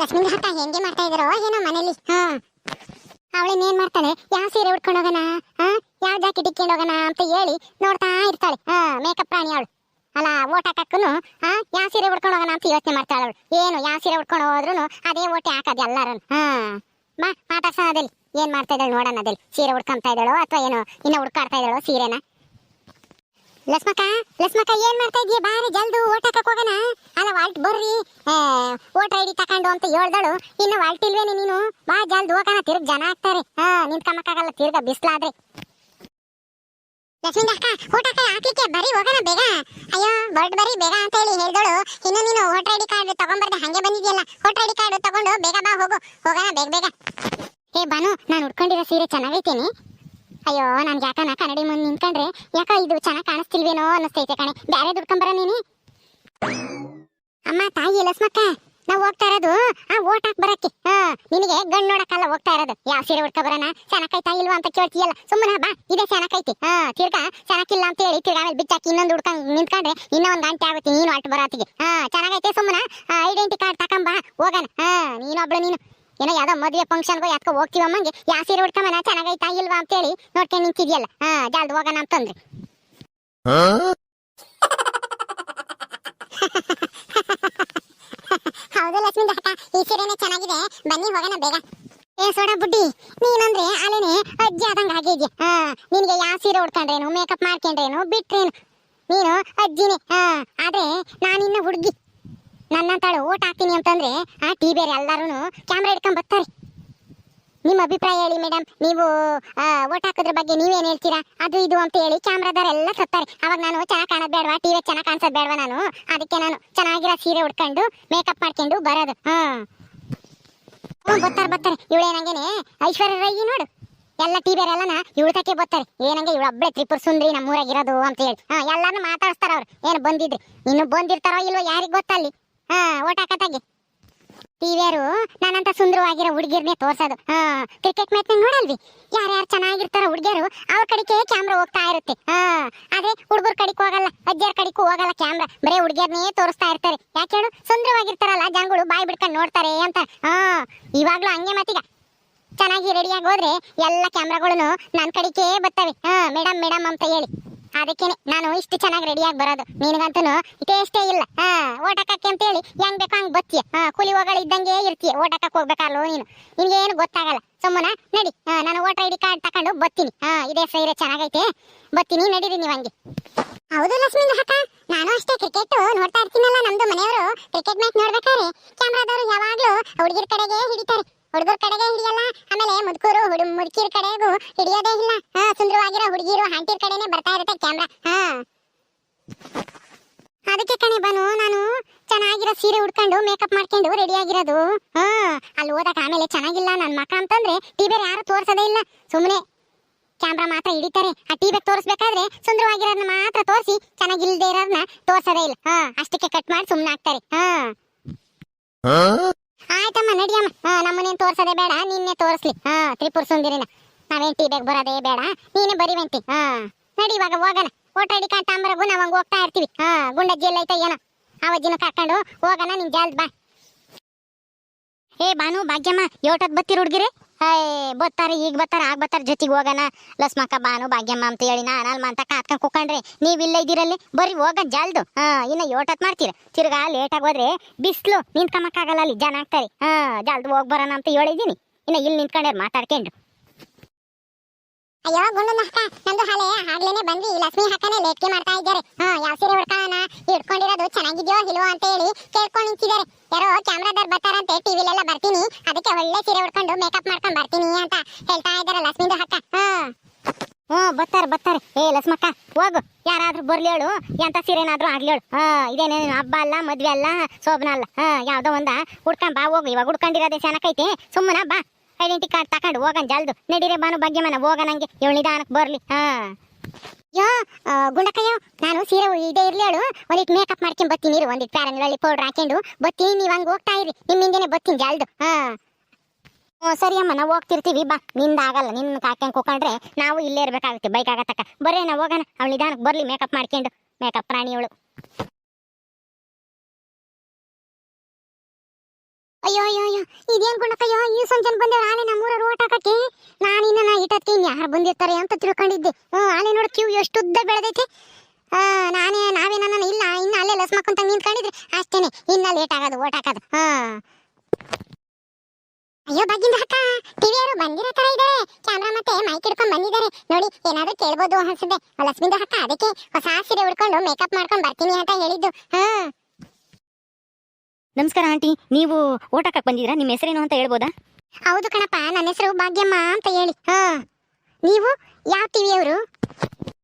ಲಕ್ಷ್ಮೀ ಹತ್ತ ಹೆಂಗೆ ಮಾಡ್ತಾ ಇದಾರೋ ಏನೋ ಮನೇಲಿ. ಹಾ. ಅವಳೇನ್ ಏನ್ ಮಾಡ್ತಾಳೆ? ಯಾವ ಸೀರೆ ಉಟ್ಕೊಂಡು ಹೋಗೋಣ? ಹಾ? ಯಾವ ಜಾಕೆಟ್ ಇಟ್ಕೊಂಡು ಹೋಗೋಣ ಅಂತ ಹೇಳಿ ನೋಡ್ತಾ ಇರ್ತಾಳೆ. ಹಾ ಮೇಕಪ್ ಪ್ರಾಣಿ ಅವಳು. ಅಲ್ಲ, ಓಟ್ ಹಾಕಕ್ಕೂ ಹಾ, ಯಾವ ಸೀರೆ ಉಟ್ಕೊಂಡು ಹೋಗೋಣ ಅಂತ ಯೋಚನೆ ಮಾಡ್ತಾಳೆ ಅವಳು. ಏನು, ಯಾವ ಸೀರೆ ಉಟ್ಕೊಂಡು ಹೋದ್ರು ಅದೇ ಓಟೆ ಹಾಕೋದು ಎಲ್ಲಾರು ಹಾ. ಬಾ, ಮಾತಾಡ್ಸೋಣ ಅದಲ್ಲಿ ಏನ್ ಮಾಡ್ತಾ ಇದ್ದಾಳೆ ನೋಡೋಣ ಅದಲ್ಲಿ ಸೀರೆ ಉಡ್ಕೊಂತ ಇದ್ದಾಳೋ ಅಥವಾ ಏನೋ, ಇನ್ನ ಹುಡ್ಕಾಡ್ತಾ ಇದ್ದಾಳೋ ಸೀರೆನ? ಲಕ್ಷ್ಮಕ್ಕ ಲಸ್ಮಕ ಏನ್ ಮಾಡ್ತಾ ಇದೀಯ? ಬಾರಿ, ಜಲ್ದು ಓಟ್ ಹಾಕಕ್ ಹೋಗೋಣ. ಅಲ್ಲ, ವಾಲ್ಟ್, ಬರ್ರಿ. ಓಟ್ ಐಡಿ ತಕೊಂಡು ಅಂತ ಹೇಳ್ದಳು. ಇನ್ನು ವಾಲ್ಟ್ ಇಲ್ವೇನೆ ನೀನು? ಬಾ, ಜಲ್ದು ಹೋಗೋಣ. ತಿರ್ಗ ಜನ ಆಗ್ತಾರೆ. ಹಾ ನಿಂತ್ಕೊಂಬಕ್ಕಾಗಲ್ಲ ತಿರ್ಗ ಬಿಸ್ಲಾದ್ರೆ. ಲಕ್ಷ್ಮೀ ಅಕ್ಕ ಓಟ್ ಹಾಕ ಹಾಕ್ಲಿಕ್ಕೆ ಬರೀ ಹೋಗೋಣ ಬೇಗ? ಅಯ್ಯೋ, ಬರ್ಡ್ ಬರೀ ಬೇಗ ಅಂತ ಹೇಳಿ ಹೇಳ್ದಳು. ಇನ್ನು ನೀನು ವೋಟರ್ ಐಡಿ ಕಾರ್ಡ್ ತಗೊಂಬರ್ದೆ ಹಂಗೆ ಬಂದಿದ್ಯಲ್ಲ? ವೋಟರ್ ಐಡಿ ಕಾರ್ಡ್ ತಗೊಂಡು ಬೇಗ ಬಾ ಹೋಗು. ಹೋಗೋಣ ಬೇಗ ಬೇಗ. ಏ, ಬಾನು, ನಾನು ಉಟ್ಕೊಂಡಿರೋ ಸೀರೆ ಚೆನ್ನಾಗೈತೇನೆ. ಅಯ್ಯೋ ನನ್ಗೆ ಯಾಕನ ಕನ್ನಡಿ ಮುಂದೆ ನಿಂತ್ಕೊಂಡ್ರೆ ಯಾಕ ಇದು ಚೆನ್ನಾಗಿ ಕಾಣಿಸ್ತಿಲ್ವೇನೋ ಅನ್ನಿಸ್ತೈತೆ ಕಣೆ. ಬ್ಯಾರೆ ದುಡ್ಕೊಂಬರ ನೀನು ಅಮ್ಮ, ತಾಯಿ ಲಸ್ಮಕ್ಕ, ನಾವು ಹೋಗ್ತಾ ಇರೋದು, ಆ ಓಟ್ ಹಾಕ್ ಬರಕ್ಕೆ. ಹಾ, ನಿನಗೆ ಗಂಡು ನೋಡಕ್ಕಲ್ಲ ಹೋಗ್ತಾ ಇರೋದು. ಯಾವ ಸೀರೆ ಹುಡ್ಕ ಬರೋಣ? ಚೆನ್ನಾಗೈತಾ ಇಲ್ವಾ ಅಂತ ಕೇಳ್ತೀಯಲ್ಲ. ಸುಮ್ಮನೆ ಬಾ ಇದೇ ಚೆನ್ನಾಗೈತಿ. ಹಾ, ತಿರ್ಗಾ, ಚೆನ್ನಾಗಿಲ್ಲ ಅಂತ ಹೇಳಿ ತಿರ್ಗಾ ಆಮೇಲೆ ಬಿಚ್ಚಾಕಿ ಇನ್ನೊಂದು ಹುಡ್ಕ ನಿಂತ್ಕೊಂಡ್ರೆ ಇನ್ನೂ ಒಂದು ಗಂಟೆ ಆಗುತ್ತೆ. ನೀನು ಅಟ್ಟು ಬರತ್ತಿಗೆ ಹಾ, ಚೆನ್ನಾಗೈತೆ ಸುಮ್ಮನೆ. ಐಡೆಂಟಿ ಕಾರ್ಡ್ ತಕೊಂಬಾ ಹೋಗೋಣ. ಹಾ, ನೀನೊಬ್ಳು ನೀನು. ಏನೋ ಯಾವ್ದೋ ಮದುವೆ ಫಂಕ್ಷನ್ಗೋ ಯಾಕೋ ಹೋಗ್ತೀವಮ್ಮಂಗೆ ಯಾವ ಸೀರೆ ಉಟ್ಕೊಂಬನ ಚೆನ್ನಾಗೈತಾ ಇಲ್ವಾ ಅಂತೇಳಿ ನೋಡ್ಕೊಂಡು ನಿಂತಿದ್ಯಲ್ಲ. ಹಾ ಜಾಲ್ದು ಹೋಗೋಣ ಅಂತಂದ್ರೆ. ಹೌದು ಲಕ್ಷ್ಮಿ ಅಕ್ಕ ಈ ಸೀರೆನೇ ಚೆನ್ನಾಗಿದೆ. ಬನ್ನಿ ಹೋಗೋಣ ಬೇಗ. ಏ ಸೋಡಾ ಬುಡ್ಡಿ ನೀನಂದ್ರೆ ಅಲ್ಲೇನೆ ಅಜ್ಜಿ ಆದಂಗ ಆಗಿದ್ಯಾ ಹಾ ನಿನ್ಗೆ ಯಾವ ಸೀರೆ ಉಡ್ಕೊಂಡ್ರೇನು ಮೇಕಪ್ ಮಾಡ್ಕೊಂಡ್ರೇನು ಬಿಟ್ರೇನು? ನೀನು ಅಜ್ಜಿನೇ ಹಾ ಆದ್ರೆ ನಾನಿನ್ನ ಹುಡುಗಿ. ನನ್ನಂತಾಳು ಓಟ್ ಹಾಕ್ತೀನಿ ಅಂತಂದ್ರೆ, ಆ ಟಿ ಬೇರೆ ಎಲ್ಲರೂ ಕ್ಯಾಮ್ರಾ ಹಿಡ್ಕೊಂಡ್ ಬರ್ತಾರೆ. ನಿಮ್ಮ ಅಭಿಪ್ರಾಯ ಹೇಳಿ ಮೇಡಮ್ ನೀವು ಓಟ್ ಹಾಕೋದ್ರ ಬಗ್ಗೆ ನೀವೇನು ಹೇಳ್ತೀರಾ? ಅದು ಇದು ಅಂತ ಹೇಳಿ ಕ್ಯಾಮ್ರಾದವರೆಲ್ಲ ಸತ್ತಾರೆ ಅವಾಗ ನಾನು ಚೆನ್ನಾಗಿ ಕಾಣೋದು ಬೇಡವಾ? ಟಿವಿ ಚೆನ್ನಾಗಿ ಕಾಣಿಸೋದು ಬೇಡವಾ ನಾನು? ಅದಕ್ಕೆ ನಾನು ಚೆನ್ನಾಗಿರೋ ಸೀರೆ ಉಟ್ಕೊಂಡು ಮೇಕಪ್ ಮಾಡ್ಕೊಂಡು ಬರೋದು. ಹ್ಞೂ, ಬರ್ತಾರೆ ಬರ್ತಾರೆ. ಇವಳೇನಂಗೇನೆ ಐಶ್ವರ್ಯ ರೈ ನೋಡು. ಎಲ್ಲ ಟಿ ಎಲ್ಲನ ಇವಳು ತಕ್ಕೆ ಬರ್ತಾರೆ. ಏನಂಗೆ ಇವಳು ಒಬ್ಬಳೆ ತ್ರಿಪುರ ಸುಂದ್ರಿ ನಮ್ಮೂರಾಗಿರೋದು ಅಂತ ಹೇಳಿ. ಹಾಂ ಎಲ್ಲರೂ ಮಾತಾಡಿಸ್ತಾರೆ ಅವ್ರು ಏನು ಬಂದಿದ್ರಿ? ಇನ್ನು ಬಂದಿರ್ತಾರೋ ಇಲ್ವೋ ಯಾರಿಗೆ ಗೊತ್ತಲ್ಲಿ? ಹಾ, ಓಟ್ ಹಾಕತ್ತಾಗೆ ಟಿವಿಯರು ನಾನಂತ ಸುಂದರವಾಗಿರೋ ಹುಡುಗಿರ್ನೇ ತೋರ್ಸೋದು. ಹಾ ಕ್ರಿಕೆಟ್ ಮ್ಯಾಚ್ ನೋಡಲ್ವಿ? ಯಾರ್ಯಾರು ಚೆನ್ನಾಗಿರ್ತಾರ ಹುಡುಗಿಯರು, ಅವ್ರ ಕಡೆಗೆ ಕ್ಯಾಮ್ರಾ ಹೋಗ್ತಾ ಇರುತ್ತೆ. ಹಾ ಅದೇ ಹುಡುಗರ ಕಡೆಗೆ ಹೋಗಲ್ಲ, ಅಜ್ಜಿಯರ ಕಡೆಗೂ ಹೋಗಲ್ಲ ಕ್ಯಾಮ್ರಾ ಬರೇ ಹುಡುಗಿಯರ್ನೇ ತೋರಿಸ್ತಾ ಇರ್ತಾರೆ. ಯಾಕೆ ಹೇಳು? ಸುಂದರವಾಗಿರ್ತಾರಲ್ಲ ಜನಗಳು ಬಾಯಿ ಬಿಡ್ಕೊಂಡು ನೋಡ್ತಾರೆ ಅಂತ. ಹಾ, ಇವಾಗ್ಲೂ ಹಂಗೆ ಮತ್ತೀಗ ಚೆನ್ನಾಗಿ ರೆಡಿಯಾಗಿ ಹೋದ್ರೆ ಎಲ್ಲ ಕ್ಯಾಮ್ರಾಗಳನ್ನು ನನ್ನ ಕಡೆಗೆ ಬರ್ತವೆ. ಹಾ ಮೇಡಮ್ ಮೇಡಮ್ ಅಂತ ಹೇಳಿ. ಅದಕ್ಕೇನೆ ನಾನು ಇಷ್ಟು ಚೆನ್ನಾಗಿ ರೆಡಿಯಾಗಿ ಬರೋದು. ನಿನಗಂತೂ ಟೇಸ್ಟೇ ಇಲ್ಲ. ಹಾ ಓಟಕ್ಕೆ ಅಂತ ಹೇಳಿ ಹೆಂಗ್ ಬೇಕು ಹಂಗ್ ಬತ್ತಿಯ ಹಾ ಕೂಲಿ ಇದ್ದಂಗೆ ಇರ್ತೀಯ. ಓಟಕ್ಕೆ ಹೋಗ್ಬೇಕಲ್ಲೋ ನೀನು. ನಿನ್ಗೇನು ಗೊತ್ತಾಗಲ್ಲ. ಸುಮ್ಮನ ನಡಿ. ನಾನು ವೋಟರ್ ಡಿ ಕಾರ್ಡ್ ತಕೊಂಡು ಬತ್ತೀನಿ ಹಾ, ಇದೇ ಸೈರೆ ಚೆನ್ನಾಗೈತೆ. ಬತ್ತೀನಿ ನಡೀರಿ ನೀವು ಹೌದು ಲಕ್ಷ್ಮೀ ಅಕ್ಕ. ನಾನು ಅಷ್ಟೇ ಕ್ರಿಕೆಟ್ ನೋಡ್ತಾ ಇರ್ತೀನಲ್ಲ ನಮ್ದು ಮನೆಯವರು. ಕ್ರಿಕೆಟ್ ಮ್ಯಾಚ್ ನೋಡ್ಬೇಕಾದ್ರೆ ಕ್ಯಾಮ್ರಾದವರು ಯಾವಾಗ್ಲೂ ಹುಡುಗಿರ ಕಡೆಗೆ ಹಿಡಿತಾರೆ. ಹುಡುಗರ ಕಡೆಗೆ ಹಿಡಿಯಲ್ಲ? ಆಮೇಲೆ ಮುದುಕರು ಹುಡು, ಮುದುಕಿರ ಕಡೆಗೂ ಹಿಡಿಯೋದೇ ಇಲ್ಲ. ಹಾ, ಸುಂದರವಾಗಿರೋ ಹುಡುಗಿರು ಆಂಟಿರ್ ಕಡೆನೆ ಬರ್ತಾ ಇರುತ್ತೆ ಕ್ಯಾಮ್ರಾ. ಹಾ. ಅದಕ್ಕೆ ಕಣೆ ಬನು, ನಾನು ಚೆನ್ನಾಗಿರೋ ಸೀರೆ ಉಡ್ಕೊಂಡು ಮೇಕಪ್ ಮಾಡ್ಕೊಂಡು ರೆಡಿ ಆಗಿರೋದು. ಹಾ, ಅಲ್ಲಿ ಹೋದಾಗ ಆಮೇಲೆ ಚೆನ್ನಾಗಿಲ್ಲ ನನ್ನ ಮಕ್ಕ ಅಂತಂದ್ರೆ ಟಿವಿಯರ್ ಯಾರು ತೋರಿಸೋದೇ ಇಲ್ಲ. ಸುಮ್ಮನೆ ಕ್ಯಾಮ್ರಾ ಮಾತ್ರ ಹಿಡಿತಾರೆ. ಆ ಟಿವಿ ತೋರಿಸ್ಬೇಕಾದ್ರೆ ಸುಂದರವಾಗಿರೋದನ್ನ ಮಾತ್ರ ತೋರಿಸಿ ಚೆನ್ನಾಗಿಲ್ಲದೆ ಇರೋದನ್ನ ತೋರಿಸೋದೇ ಇಲ್ಲ. ಹಾ, ಅಷ್ಟಕ್ಕೆ ಕಟ್ ಮಾಡಿ ಸುಮ್ಮನೆ ಹಾಕ್ತಾರೆ. ಹಾ. ಆಯ್ತಮ್ಮ ನಡಿಯಮ್ಮ ನಮ್ಮನೇನ್ ತೋರ್ಸೋದೇ ಬೇಡ, ನಿನ್ನೆ ತೋರಿಸ್ಲಿ. ಹಾ, ತ್ರಿಪುರ ಸುಂದರಿನ. ನಾವೇನ್ ಟೀ ಬ್ಯಾಗ್ ಬರೋದೇ ಬೇಡ. ನೀನೇ ಬರಿವಂತಿ ಹಾ, ನಡಿ ಇವಾಗ ಹೋಗೋಣ. ವೋಟರ್ ಐಡಿ ಕಾರ್ಡ್ ತಾಂಬರಗು ನಾವ್ ಹಂಗ ಹೋಗ್ತಾ ಇರ್ತೀವಿ. ಹಾ, ಗುಂಡಜ್ಜಿ ಎಲ್ಲ ಐತ, ಏನೋ. ಅವಜ್ಜಿನ ಕರ್ಕೊಂಡು ಹೋಗೋಣ, ನಿನ್ ಜಾಲ್ದ್ ಬಾ. ಏ ಬಾನು ಭಾಗ್ಯಮ್ಮ ಯೋಟದ್ ಬತ್ತೀರ ಹುಡ್ಗಿರಿ? ಬತ್ತಾರೆ ಈಗ ಬರ್ತಾರ, ಆಗ ಬರ್ತಾರ, ಜೊತೆಗೆ ಹೋಗೋಣ. ಲಸ್ಮಕ್ಕ, ಬಾನು, ಭಾಗ್ಯಮ್ಮ ಅಂತ ಹೇಳಿ, ನಾನು ಅಲ್ಮ ಅಂತ ಕಾತ್ಕೊಂಡ್ ಕುಕೊಂಡ್ರೆ, ನೀವ್ ಇಲ್ಲ ಇದ್ದೀರಲ್ಲಿ? ಬರ್ರಿ ಹೋಗ ಜಲ್ದು. ಹಾ, ಇನ್ನ ಯೋಟತ್ ಮಾಡ್ತೀರ? ತಿರ್ಗಾ ಲೇಟ್ ಆಗಿ ಹೋದ್ರೆ, ಬಿಸ್ಲು ನಿಂತ್ಕೊಂಬಕ್ಕಾಗಲ್ಲ ಅಲ್ಲಿ, ಜನ ಆಗ್ತಾರೆ. ಹಾ, ಜಲ್ದು ಹೋಗ್ ಬರೋಣ ಅಂತ ಹೇಳಿದೀನಿ ಇನ್ನ ಇಲ್ಲಿ ನಿಂತ್ಕೊಂಡ್ರೆ ಮಾತಾಡ್ಕೊಂಡು ಅಯ್ಯೋ ಗುಂಡು ನಮ್ದು ನಂದು ಹಳೆ, ಆಗ್ಲೇನೆ ಬಂದ್ವಿ. ಲಕ್ಷ್ಮಿ ಹಾಕನೆ ಲೇಟ್ಗೆ ಮಾಡ್ತಾ ಇದ್ದಾರೆ. ಹಾ, ಯಾವ ಸೀರೆ ಉಡ್ಕೊಳ್ಳೋಣ ಇಟ್ಕೊಂಡಿರೋದು ಚೆನ್ನಾಗಿದ್ಯೋ ಇಲ್ವೋ ಅಂತ ಹೇಳಿ ಕೇಳ್ಕೊಂಡು ನಿಂತಿದ್ದಾರೆ ಯಾರೋ ಕ್ಯಾಮ್ರಾದವ್ರು ಬರ್ತಾರಂತೆ ಟಿವಿಲೆಲ್ಲ ಬರ್ತೀನಿ. ಅದಕ್ಕೆ ಒಳ್ಳೆ ಸೀರೆ ಉಡ್ಕೊಂಡು ಮೇಕಪ್ ಮಾಡ್ಕೊಂಡ್ ಬರ್ತೀನಿ ಅಂತ ಹೇಳ್ತಾ ಇದ್ದಾರೆ ಲಕ್ಷ್ಮಿದು ಅಕ್ಕ. ಹಾ. ಹ್ಞೂ ಬರ್ತಾರೆ ಬರ್ತಾರೆ. ಏ, ಲಕ್ಷ್ಮಕ್ಕ, ಹೋಗು. ಯಾರಾದ್ರೂ ಬರ್ಲಿ ಎಂತ ಸೀರೆನಾದ್ರೂ ಆಗ್ಲಿ ಹೇಳು. ಹಾ ಇದೇನೇ ಹಬ್ಬ ಅಲ್ಲ, ಮದ್ವೆ ಅಲ್ಲ, ಶೋಭನ ಅಲ್ಲ? ಹಾ, ಯಾವ್ದೋ ಒಂದ? ಹುಡ್ಕೊಂಡ್ ಬಾ, ಹೋಗು. ಇವಾಗ ಹುಡ್ಕೊಂಡಿರೋದೇ ಸೆನಕೈತಿ ಸುಮ್ಮನ ಬಾ. ಐಡೆಂಟಿ ಕಾರ್ಡ್ ತಕೊಂಡು ಹೋಗನ್ ಜಲ್ದು. ನಡೀರೆ ಬಾನು ಭಾಗ್ಯಮನ ಮನ ಹೋಗ. ನಂಗೆ ಇವಳು ನಿಧಾನಕ್ಕೆ ಬರ್ಲಿ. ಹಾ. ಯೋ ಗುಂಡಕಯ್ಯ ನಾನು ಸೀರೆ ಇದೇ ಇರ್ಲಿ ಹೇಳು. ಒಂದಿಟ್ಟು ಮೇಕಪ್ ಮಾಡ್ಕೊಂಡ್ ಬತ್ತೀನಿ ಇರು. ಒಂದಿಟ್ಟು ಪ್ಯಾರನ್ ಒಳ್ಳೆ ಪೌಡರ್ ಹಾಕೊಂಡು. ಬತ್ತೀನಿ ನೀವು ಹಂಗೆ ಹೋಗ್ತಾ ಇರಿ. ನಿಮ್ಮ ಹಿಂದೆ ಬರ್ತೀನಿ ಜಲ್ದು. ಹಾ. ಸರಿ ಅಮ್ಮ, ನಾವು ಹೋಗ್ತಿರ್ತೀವಿ. ಬಾ, ನಿಂದ ಆಗಲ್ಲ. ನಿನ್ನ ಕಾಕೊಂಡ್ ಕೂಕೊಂಡ್ರೆ ನಾವು ಇಲ್ಲೇ ಇರ್ಬೇಕಾಗುತ್ತೆ. ಬೈಕ್ ಆಗತ್ತಕ್ಕ. ಬರ್ರಿ ನಾವು ಹೋಗೋಣ. ಅವಳು ನಿಧಾನಕ್ಕೆ ಬರ್ಲಿ ಮೇಕಪ್ ಮಾಡ್ಕೊಂಡು. ಮೇಕಪ್ ಪ್ರಾಣಿಯವಳು ಅಯ್ಯೋ ಅಯ್ಯೋ ಅಯ್ಯೋ. ಇದೇನ್ ಗುಣಕಯ್ಯೋ ಈ ಸಂಜೆ ಬಂದೇವ್ರ ಆಲೆ ನಮ್ಮೂರ ಓಟ್ ಹಾಕಕ್ಕೆ? ನಾನು ಇನ್ನ ಯಾರು ಬಂದಿರ್ತಾರೆ ಅಂತ ತಿಳ್ಕೊಂಡಿದ್ದೆ. ಹ್ಮ್, ಅಲ್ಲಿ ನೋಡಿ ಕ್ಯೂ ಎಷ್ಟು ಉದ್ದ ಬೆಳೆದೈತೆ ನಾನೇ ನಾವೇ ನನ್ನ ಇಲ್ಲ. ಇನ್ನ ಅಲ್ಲೇ ಲಸ್ ಮಾಡ್ಕೊಂತ ನಿಂತ್ಕೊಂಡಿದ್ರೆ ಅಷ್ಟೇನೆ. ಇನ್ನ ಲೇಟ್ ಆಗೋದು, ಓಟ್ ಹಾಕೋದು. ಹಾ. ಅಯ್ಯೋ, ಬಗ್ಗಿಂದ ಅಕ್ಕ. ಟಿವಿಯರು ಬಂದಿರೋ ತರ ಇದ್ದಾರೆ ಕ್ಯಾಮ್ರಾ ಮತ್ತೆ ಮೈಕ್ ಹಿಡ್ಕೊಂಡು ಬಂದಿದ್ದಾರೆ. ನೋಡಿ, ಏನಾದ್ರೂ ಕೇಳ್ಬೋದು ಅನ್ಸುತ್ತೆ. ಲಕ್ಷ್ಮಿಂದ ಅಕ್ಕ, ಅದಕ್ಕೆ ಹೊಸ ಸೀರೆ ಉಡ್ಕೊಂಡು ಮೇಕಪ್ ಮಾಡ್ಕೊಂಡ್ ಬರ್ತೀನಿ ಅಂತ ಹೇಳಿದ್ದು. ಹಾ. ನಮಸ್ಕಾರ, ಆಂಟಿ. ನೀವು ಓಟ್ ಹಾಕಕ್ಕೆ ಬಂದಿದ್ರಾ ನಿಮ್ಮ ಹೆಸರೇನು ಅಂತ ಹೇಳ್ಬೋದಾ? ಹೌದು ಕಣಪ್ಪ ನನ್ನ ಹೆಸರು ಭಾಗ್ಯಮ್ಮ ಅಂತ ಹೇಳಿ. ಹಾ. ನೀವು ಯಾವ ಟಿವಿಯವರು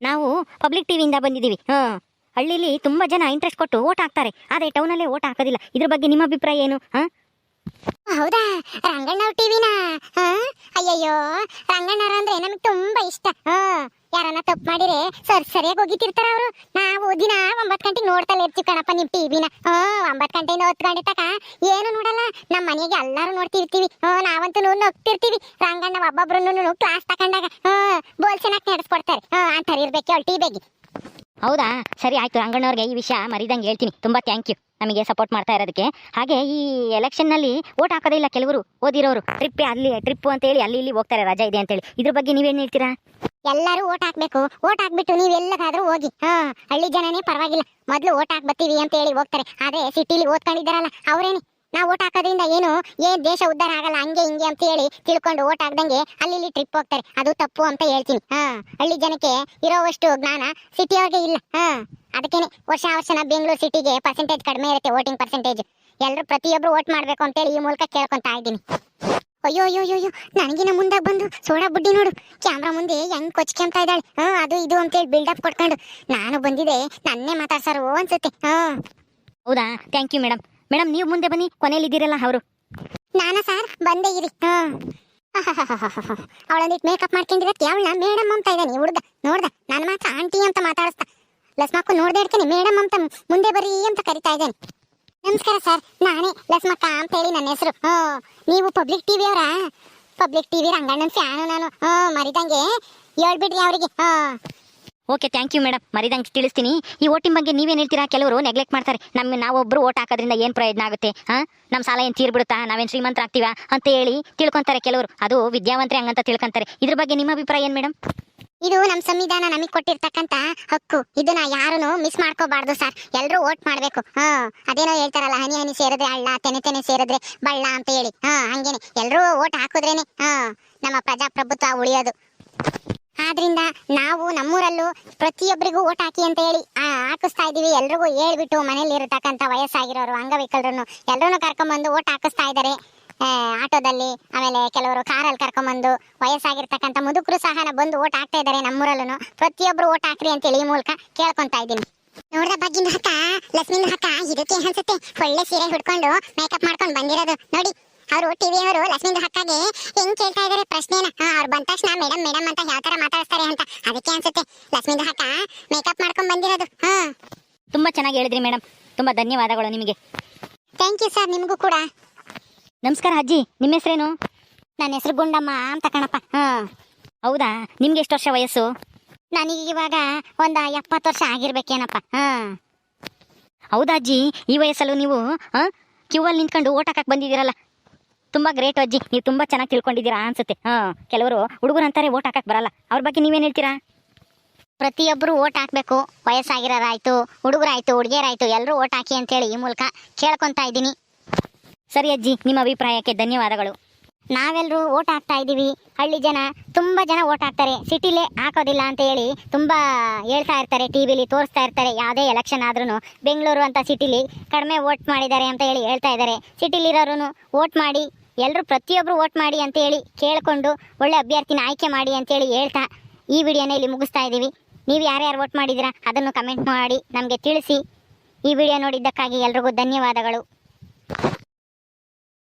ನಾವು ಪಬ್ಲಿಕ್ ಟಿವಿಯಿಂದ ಬಂದಿದ್ದೀವಿ. ಹಾ. ಹಳ್ಳಿಲಿ ತುಂಬಾ ಜನ ಇಂಟ್ರೆಸ್ಟ್ ಕೊಟ್ಟು ಓಟ್ ಹಾಕ್ತಾರೆ. ಆದರೆ ಟೌನಲ್ಲೇ ಓಟ್ ಹಾಕೋದಿಲ್ಲ. ಇದ್ರ ಬಗ್ಗೆ ನಿಮ್ಮ ಅಭಿಪ್ರಾಯ ಏನು? ಹಾಂ? ಹೌದಾ? ರಂಗಣ್ಣವ್ರ ಟಿವಿನಾ? ಹಾ? ಅಯ್ಯಯ್ಯೋ ರಂಗಣ್ಣವ್ರ ಅಂದ್ರೆ ನಮಗೆ ತುಂಬಾ ಇಷ್ಟ. ಹಾ. ಯಾರನ್ನ ತಪ್ಪು ಮಾಡಿರೆ ಸರ್ ಸರಿಯಾಗಿ ಹೋಗಿತಿರ್ತಾರ ಅವರು. ನಾವು ದಿನ ಒಂಬತ್ತು ಗಂಟೆಗೆ ನೋಡ್ತಾ ಇರ್ತೀವಿ ಕಣಪ್ಪ ನಿಮ್ ಟಿವಿನ ಹ್ಞೂ ಒಂಬತ್ತು ಗಂಟೆಯಿಂದ ಹತ್ತು ಗಂಟೆ ತಕ ಏನು ನೋಡಲ್ಲ. ನಮ್ಮ ಮನೆಗೆ ಎಲ್ಲರೂ ನೋಡ್ತಿರ್ತೀವಿ. ಹ್ಞೂ ನಾವಂತೂ ನೋಡ್ತಿರ್ತೀವಿ ರಂಗಣ್ಣ ಒಬ್ಬೊಬ್ರು ಕ್ಲಾಸ್ ತಕೊಂಡಾಗ ಹ್ಞೂ ಬೋಲ್ ಚೆನ್ನಾಗಿ ನಡೆಸ್ಕೊಡ್ತಾರೆ. ಹ್ಞೂ ಅಂತಾರೆ ಇರ್ಬೇಕು, ಅವಳು ಟಿವಿಗೆ ಹೌದಾ? ಸರಿ, ಆಯ್ತು. ರಂಗಣ್ಣವ್ರಿಗೆ ಈ ವಿಷಯ ಮರಿದಂಗೆ ಹೇಳ್ತೀನಿ. ತುಂಬಾ ಥ್ಯಾಂಕ್ ಯು ನಮಗೆ ಸಪೋರ್ಟ್ ಮಾಡ್ತಾ ಇರೋದಕ್ಕೆ. ಹಾಗೆ ಈ ಎಲೆಕ್ಷನ್ನಲ್ಲಿ ಓಟ್ ಹಾಕೋದೇ ಇಲ್ಲ ಕೆಲವರು. ಓದಿರೋರು. ಟ್ರಿಪ್ ಅಲ್ಲಿ ಟ್ರಿಪ್ ಅಂತ ಹೇಳಿ ಅಲ್ಲಿ ಇಲ್ಲಿ ಹೋಗ್ತಾರೆ ರಜಾ ಇದೆ ಅಂತೇಳಿ. ಇದ್ರ ಬಗ್ಗೆ ನೀವೇನು ಹೇಳ್ತೀರಾ? ಎಲ್ಲರೂ ಓಟ್ ಹಾಕ್ಬೇಕು. ಓಟ್ ಹಾಕ್ಬಿಟ್ಟು ನೀವು ಎಲ್ಲಗಾದ್ರೂ ಹೋಗಿ. ಹಾ, ಹಳ್ಳಿ ಜನನೇ ಪರವಾಗಿಲ್ಲ. ಮೊದ್ಲು ಓಟ್ ಹಾಕ್ ಬರ್ತೀವಿ ಅಂತ ಹೇಳಿ ಹೋಗ್ತಾರೆ. ಆದ್ರೆ ಸಿಟಿಲಿ ಓದ್ಕೊಂಡಿದ್ದಾರಲ್ಲ, ಅವರೇನೆ? ನಾವು ಓಟ್ ಹಾಕೋದ್ರಿಂದ ಏನು? ಏನ್ ದೇಶ ಉದ್ಧಾರ ಆಗಲ್ಲ, ಹಂಗೆ ಹಿಂಗೆ ಅಂತ ಹೇಳಿ ತಿಳ್ಕೊಂಡು ಓಟ್ ಹಾಕ್ದಂಗೆ ಅಲ್ಲಿ ಟ್ರಿಪ್ ಹೋಗ್ತಾರೆ. ಅದು ತಪ್ಪು ಅಂತ ಹೇಳ್ತೀನಿ. ಹಾ, ಹಳ್ಳಿ ಜನಕ್ಕೆ ಇರೋವಷ್ಟು ಜ್ಞಾನ ಸಿಟಿಯವ್ರಿಗೆ ಇಲ್ಲ. ಹಾ, ಅದಕ್ಕೇನೆ ವರ್ಷ ವರ್ಷ ಬೆಂಗಳೂರು ಸಿಟಿಗೆ ಪರ್ಸೆಂಟೇಜ್ ಕಡಿಮೆ ಇರುತ್ತೆ ವೋಟಿಂಗ್ ಪರ್ಸೆಂಟೇಜ್ ಎಲ್ಲರೂ ಪ್ರತಿಯೊಬ್ರು ಓಟ್ ಮಾಡ್ಬೇಕು ಅಂತೇಳಿ ಈ ಮೂಲಕ ಕೇಳ್ಕೊತಾ ಇದ್ದೀನಿ. ಅಯ್ಯೋ ಅಯ್ಯೋ ಅಯ್ಯೋ ನನಗಿನ ಮುಂದೆ ಬಂದು ಸೋಡಾ ಬುಡ್ಡಿ ನೋಡು. ಕ್ಯಾಮ್ರಾ ಮುಂದೆ ಹೆಂಗ್ ಕೊಚ್ಕೊಂತ ಇದ್ದಾಳೆ. ಹಾ ಅದು ಇದು ಅಂತೇಳಿ ಬಿಲ್ಡಪ್ ಕೊಟ್ಕೊಂಡು. ನಾನು ಬಂದಿದೆ ನನ್ನೇ ಮಾತಾಡ್ಸಾರು ಅನ್ಸುತ್ತೆ. ಹಾ. ಹೌದಾ? ಥ್ಯಾಂಕ್ ಯು ಮೇಡಮ್ ಮೇಡಮ್ ನೀವು ಮುಂದೆ ಬನ್ನಿ ಕೊನೆಯಲ್ಲಿ ಇದ್ದೀರಲ್ಲ ಅವರು. ನಾನ ಸರ್? ಬಂದೇ ಇರಿ. ಹಾ. ಅವಳೊಂದಿಟ್ಟು ಮೇಕಪ್ ಮಾಡ್ಕೊಂಡಿರತ್ತೆ ಅವಳನ್ನ ಮೇಡಮ್ ಅಂತ ಇದ್ದಾನೆ ಹುಡುಗ. ನೋಡ್ದ ನಾನು ಮಾತ್ರ ಆಂಟಿ ಅಂತ ಮಾತಾಡಿಸ್ತಾ. ಲಸ್ಮಾಕು ನೋಡ್ದೆ ಇರ್ತೀನಿ ಮೇಡಮ್ ಅಂತ ಮುಂದೆ ಬರ್ರಿ ಅಂತ ಕರಿತಾ ಇದ್ದೇನೆ. ನಮಸ್ಕಾರ ಸರ್. ನಾನೇ ಲಸ್ಮಕ್ಕ ಅಂತ ಹೇಳಿ ನನ್ನ ಹೆಸರು. ಹ್ಞೂ ನೀವು ಪಬ್ಲಿಕ್ ಟಿವಿ ಅವರಾ? ಪಬ್ಲಿಕ್ ಟಿವಿ ರಂಗಣ್ಣನ ಫ್ಯಾನು ನಾನು. ಹ್ಞೂ ಮರಿದಂಗೆ ಹೇಳ್ಬಿಡ್ರಿ ಅವರಿಗೆ. ಹಾ. ಓಕೆ ಥ್ಯಾಂಕ್ ಯು ಮೇಡಮ್ ಮರಿದಂಗೆ ತಿಳಿಸ್ತೀನಿ. ಈ ಓಟಿನ ಬಗ್ಗೆ ನೀವೇನು ಹೇಳ್ತೀರಾ? ಕೆಲವರು ನೆಗ್ಲೆಕ್ಟ್ ಮಾಡ್ತಾರೆ. ನಮ್ಮ ನಾವೊಬ್ಬರು ಓಟ್ ಹಾಕೋದ್ರಿಂದ ಏನು ಪ್ರಯೋಜನ ಆಗುತ್ತೆ? ಹಾಂ? ನಮ್ಮ ಸಾಲ ಏನು ತೀರ್ಬಿಡುತ್ತಾ? ನಾವೇನು ಶ್ರೀಮಂತರಾಗ್ತೀವಾ ಅಂತ ಹೇಳಿ ತಿಳ್ಕೊಂತಾರೆ ಕೆಲವರು. ಅದು ವಿದ್ಯಾವಂತರೇ ಹಂಗಂತ ತಿಳ್ಕೊಂತಾರೆ. ಇದ್ರ ಬಗ್ಗೆ ನಿಮ್ಮ ಅಭಿಪ್ರಾಯ ಏನು ಮೇಡಮ್ ಇದು ನಮ್ಮ ಸಂವಿಧಾನ ನಮಗೆ ಕೊಟ್ಟಿರ್ತಕ್ಕಂತ ಹಕ್ಕು. ಇದನ್ನ ಯಾರನ್ನು ಮಿಸ್ ಮಾಡ್ಕೋಬಾರ್ದು ಸರ್ ಎಲ್ಲರೂ ವೋಟ್ ಮಾಡ್ಬೇಕು. ಹಾ, ಅದೇನೋ ಹೇಳ್ತಾರಲ್ಲ, ಹನಿ ಹನಿ ಸೇರಿದ್ರೆ ಅಳ್ಳ ತೆನೆ ತೆನೆ ಸೇರಿದ್ರೆ ಬಳ್ಳ ಅಂತ ಹೇಳಿ. ಹಾ, ಹಂಗೇನೆ. ಎಲ್ಲರೂ ವೋಟ್ ಹಾಕಿದ್ರೇನೆ, ಹಾ, ನಮ್ಮ ಪ್ರಜಾಪ್ರಭುತ್ವ ಉಳಿಯೋದು. ಆದ್ರಿಂದ ನಾವು ನಮ್ಮೂರಲ್ಲೂ ಪ್ರತಿಯೊಬ್ಬರಿಗೂ ಓಟ್ ಹಾಕಿ ಅಂತ ಹೇಳಿ ಹಾಕಿಸ್ತಾ ಇದೀವಿ ಎಲ್ರಿಗೂ ಹೇಳ್ಬಿಟ್ಟು ಮನೇಲಿ ಇರತಕ್ಕಂಥ ವಯಸ್ಸಾಗಿರೋರು, ಅಂಗವಿಕಲರನ್ನು ಎಲ್ಲರನ್ನು ಕರ್ಕೊಂಡ್ಬಂದು ಓಟ್ ಹಾಕಿಸ್ತಾ ಇದ್ದಾರೆ. ಆಟೋದಲ್ಲಿ ಆಮೇಲೆ ಕೆಲವರು ಕಾರಲ್ಲಿ ಕರ್ಕೊಂಡ್ಬಂದು ವಯಸ್ಸಾಗಿರ್ತಕ್ಕಂಥ ಮುದುಕರು ಸಹ ನ- ಬಂದು ಓಟ್ ಹಾಕ್ತಾ ಇದ್ದಾರೆ ನಮ್ಮೂರಲ್ಲೂ ಪ್ರತಿಯೊಬ್ರು ಓಟ್ ಹಾಕ್ರಿ ಅಂತೇಳಿ ಈ ಮೂಲಕ ಕೇಳ್ಕೊಂತಾ ಇದ್ದೀನಿ. ನೋಡ್ದ ಬಗ್ಗಿನ ಹಕ್ಕ ಲಕ್ಷ್ಮಿನ ಹಕ್ಕ ಇದಕ್ಕೆ ಅನ್ಸುತ್ತೆ? ಒಳ್ಳೆ ಸೀರೆ ಹಿಡ್ಕೊಂಡು ಮೇಕಪ್ ಮಾಡ್ಕೊಂಡು ಬಂದಿರೋದು. ನೋಡಿ ಅವರು ಟಿವಿ ಅವರು ಲಕ್ಷ್ಮಿಂದ ಹಕ್ಕಾಗೆ ಹೆಂಗ್ ಕೇಳ್ತಾ ಇದಾರೆ ಪ್ರಶ್ನೆನ. ಅವ್ರು ಬಂದ ತಕ್ಷಣ ಮೇಡಮ್ ಮೇಡಮ್ ಅಂತ ಯಾವ ತರ ಮಾತಾಡಿಸ್ತಾರೆ ಅಂತ. ಅದಕ್ಕೆ ಅನ್ಸುತ್ತೆ ಲಕ್ಷ್ಮಿಂದ ಹಕ್ಕ ಮೇಕಪ್ ಮಾಡ್ಕೊಂಡ್ ಬಂದಿರೋದು. ಹಾ. ತುಂಬಾ ಚೆನ್ನಾಗಿ ಹೇಳಿದ್ರಿ ಮೇಡಮ್ ತುಂಬಾ ಧನ್ಯವಾದಗಳು ನಿಮಗೆ. ಥ್ಯಾಂಕ್ ಯು ಸರ್ ನಿಮಗೂ ಕೂಡ. ನಮಸ್ಕಾರ ಅಜ್ಜಿ ನಿಮ್ಮ ಹೆಸರೇನು? ನನ್ನ ಹೆಸರು ಗುಂಡಮ್ಮ ಅಂತ ಕಣಪ್ಪ. ಹಾಂ ಹೌದಾ? ನಿಮ್ಗೆ ಎಷ್ಟು ವರ್ಷ ವಯಸ್ಸು? ನನಗೆ ಇವಾಗ ಒಂದ ಎಪ್ಪತ್ತು ವರ್ಷ ಆಗಿರ್ಬೇಕೇನಪ್ಪ. ಹಾಂ. ಹೌದಾ ಅಜ್ಜಿ ಈ ವಯಸ್ಸಲ್ಲೂ ನೀವು ಹಾಂ ಕ್ಯೂ ಅಲ್ಲಿ ನಿಂತ್ಕೊಂಡು ಓಟ್ ಹಾಕಕ್ಕೆ ಬಂದಿದ್ದೀರಲ್ಲ? ತುಂಬ ಗ್ರೇಟ್ ಅಜ್ಜಿ ನೀವು ತುಂಬ ಚೆನ್ನಾಗಿ ತಿಳ್ಕೊಂಡಿದ್ದೀರಾ ಅನ್ಸುತ್ತೆ. ಹಾಂ ಕೆಲವರು ಹುಡುಗರು ಅಂತಾರೆ ಓಟ್ ಹಾಕಕ್ಕೆ ಬರಲ್ಲ. ಅವ್ರ ಬಗ್ಗೆ ನೀವೇನು ಹೇಳ್ತೀರಾ? ಪ್ರತಿಯೊಬ್ಬರು ಓಟ್ ಹಾಕಬೇಕು. ವಯಸ್ಸಾಗಿರೋರಾಯ್ತು ಹುಡುಗರಾಯ್ತು ಹುಡುಗಿಯರಾಯ್ತು ಎಲ್ಲರೂ ಓಟ್ ಹಾಕಿ ಅಂತೇಳಿ ಈ ಮೂಲಕ ಕೇಳ್ಕೊತಾ ಇದ್ದೀನಿ. ಸರಿ ಅಜ್ಜಿ, ನಿಮ್ಮ ಅಭಿಪ್ರಾಯಕ್ಕೆ ಧನ್ಯವಾದಗಳು. ನಾವೆಲ್ಲರೂ ಓಟ್ ಹಾಕ್ತಾ ಇದ್ದೀವಿ. ಹಳ್ಳಿ ಜನ, ತುಂಬ ಜನ ಓಟ್ ಹಾಕ್ತಾರೆ. ಸಿಟಿಲೇ ಹಾಕೋದಿಲ್ಲ ಅಂತ ಹೇಳಿ ತುಂಬ ಹೇಳ್ತಾ ಇರ್ತಾರೆ, ಟಿ ವಿಲಿ ತೋರಿಸ್ತಾ ಇರ್ತಾರೆ, ಯಾವುದೇ ಎಲೆಕ್ಷನ್ ಆದ್ರೂ ಬೆಂಗಳೂರು ಅಂತ ಸಿಟಿಲಿ ಕಡಿಮೆ ಓಟ್ ಮಾಡಿದ್ದಾರೆ ಅಂತ ಹೇಳಿ ಹೇಳ್ತಾ ಇದ್ದಾರೆ. ಸಿಟಿಲಿರೋರು ಓಟ್ ಮಾಡಿ ಎಲ್ಲರೂ ಪ್ರತಿಯೊಬ್ಬರು ಓಟ್ ಮಾಡಿ ಅಂತ ಹೇಳಿ ಕೇಳಿಕೊಂಡು ಒಳ್ಳೆ ಅಭ್ಯರ್ಥಿನ ಆಯ್ಕೆ ಮಾಡಿ ಅಂತೇಳಿ ಹೇಳ್ತಾ ಈ ವಿಡಿಯೋನ ಇಲ್ಲಿ ಮುಗಿಸ್ತಾ ಇದ್ದೀವಿ. ನೀವು ಯಾರ್ಯಾರು ಓಟ್ ಮಾಡಿದಿರಾ ಅದನ್ನು ಕಮೆಂಟ್ ಮಾಡಿ ನಮಗೆ ತಿಳಿಸಿ. ಈ ವಿಡಿಯೋ ನೋಡಿದ್ದಕ್ಕಾಗಿ ಎಲ್ರಿಗೂ ಧನ್ಯವಾದಗಳು.